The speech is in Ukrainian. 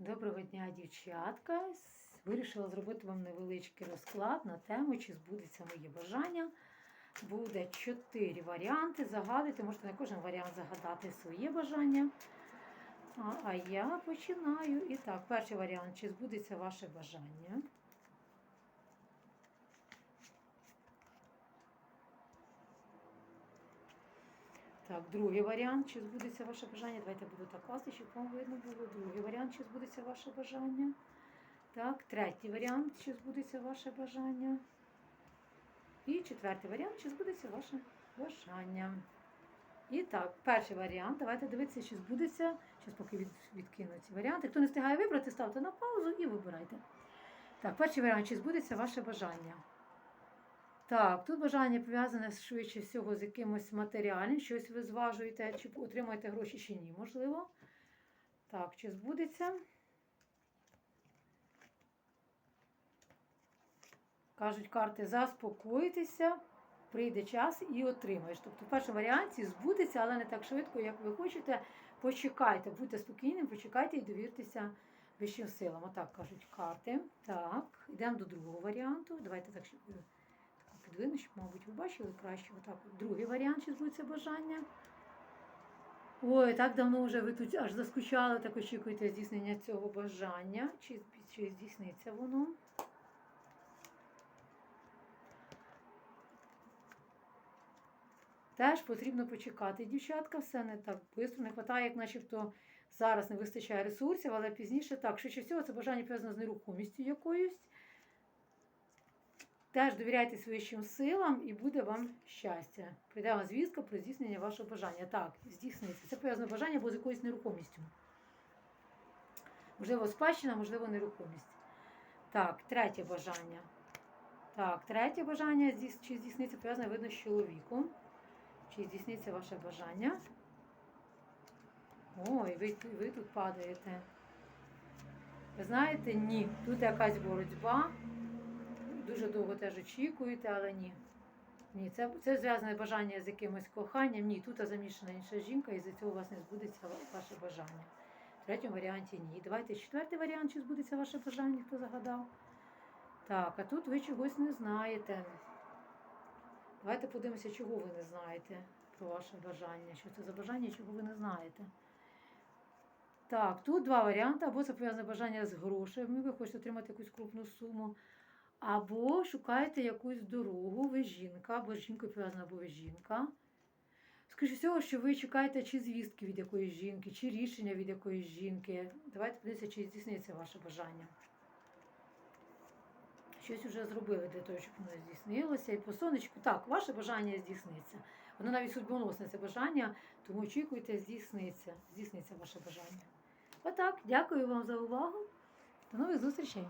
Доброго дня, дівчатка. Вирішила зробити вам невеличкий розклад на тему, чи збудеться моє бажання. Буде чотири варіанти. Загадуйте, можете на кожен варіант загадати своє бажання. А, а я починаю. І так, перший варіант, чи збудеться ваше бажання. Так, другий варіант, чи збудеться ваше бажання. Давайте буду так класти, щоб вам видно було. Другий варіант, чи збудеться ваше бажання. Так, третій варіант, чи збудеться ваше бажання. І четвертий варіант, чи збудеться ваше бажання. І так, перший варіант. Давайте дивитися, чи збудеться. Зараз поки від, відкину ці варіанти. Хто не встигає вибрати, ставте на паузу і вибирайте. Так, перший варіант, чи збудеться ваше бажання. Так, тут бажання пов'язане швидше всього з якимось матеріальним, щось ви зважуєте, чи отримаєте гроші, чи ні, можливо. Так, чи збудеться? Кажуть карти, заспокойтеся, прийде час і отримаєш. Тобто, в першому варіанті збудеться, але не так швидко, як ви хочете. Почекайте, будьте спокійним, почекайте і довіртеся вищим силам. Отак кажуть карти. Так, йдемо до другого варіанту. Давайте так, щоб, мабуть, ви бачили краще. Отак. Другий варіант, чи збудеться бажання. Ой, так давно вже ви тут аж заскучали, так очікуєте здійснення цього бажання. Чи, чи здійсниться воно? Теж потрібно почекати, дівчатка, все не так швидко, не вистачає, як начебто зараз не вистачає ресурсів, але пізніше так. Швидше всього, це бажання пов'язане з нерухомістю якоюсь. Теж довіряйте вищим силам і буде вам щастя. Прийде вам звістка про здійснення вашого бажання. Так, здійсниться. Це пов'язане бажання або з якоюсь нерухомістю. Можливо, спадщина, можливо, нерухомість. Так, третє бажання. Так, третє бажання, чи здійсниться пов'язане видно з чоловіком. Чи здійсниться ваше бажання? Ой, ви, ви тут падаєте. Ви знаєте, ні. Тут якась боротьба. Дуже довго теж очікуєте, але ні. Ні, це, це зв'язане бажання з якимось коханням. Ні, тут замішана інша жінка, і за цього у вас не збудеться ваше бажання. В третьому варіанті ні. Давайте четвертий варіант, чи збудеться ваше бажання, хто загадав. Так, а тут ви чогось не знаєте. Давайте подивимося, чого ви не знаєте про ваше бажання. Що це за бажання, чого ви не знаєте. Так, тут два варіанти. Або це пов'язане бажання з грошами, ви хочете отримати якусь крупну суму. Або шукаєте якусь дорогу, ви жінка, або з жінкою пов'язана, або ви жінка. Скоріше всього, що ви чекаєте чи звістки від якоїсь жінки, чи рішення від якоїсь жінки. Давайте подивимося, чи здійсниться ваше бажання. Щось вже зробили для того, щоб воно здійснилося. І по сонечку, так, ваше бажання здійсниться. Воно навіть судьбоносне це бажання, тому очікуйте, здійсниться. Здійсниться ваше бажання. Отак, дякую вам за увагу. До нових зустрічей!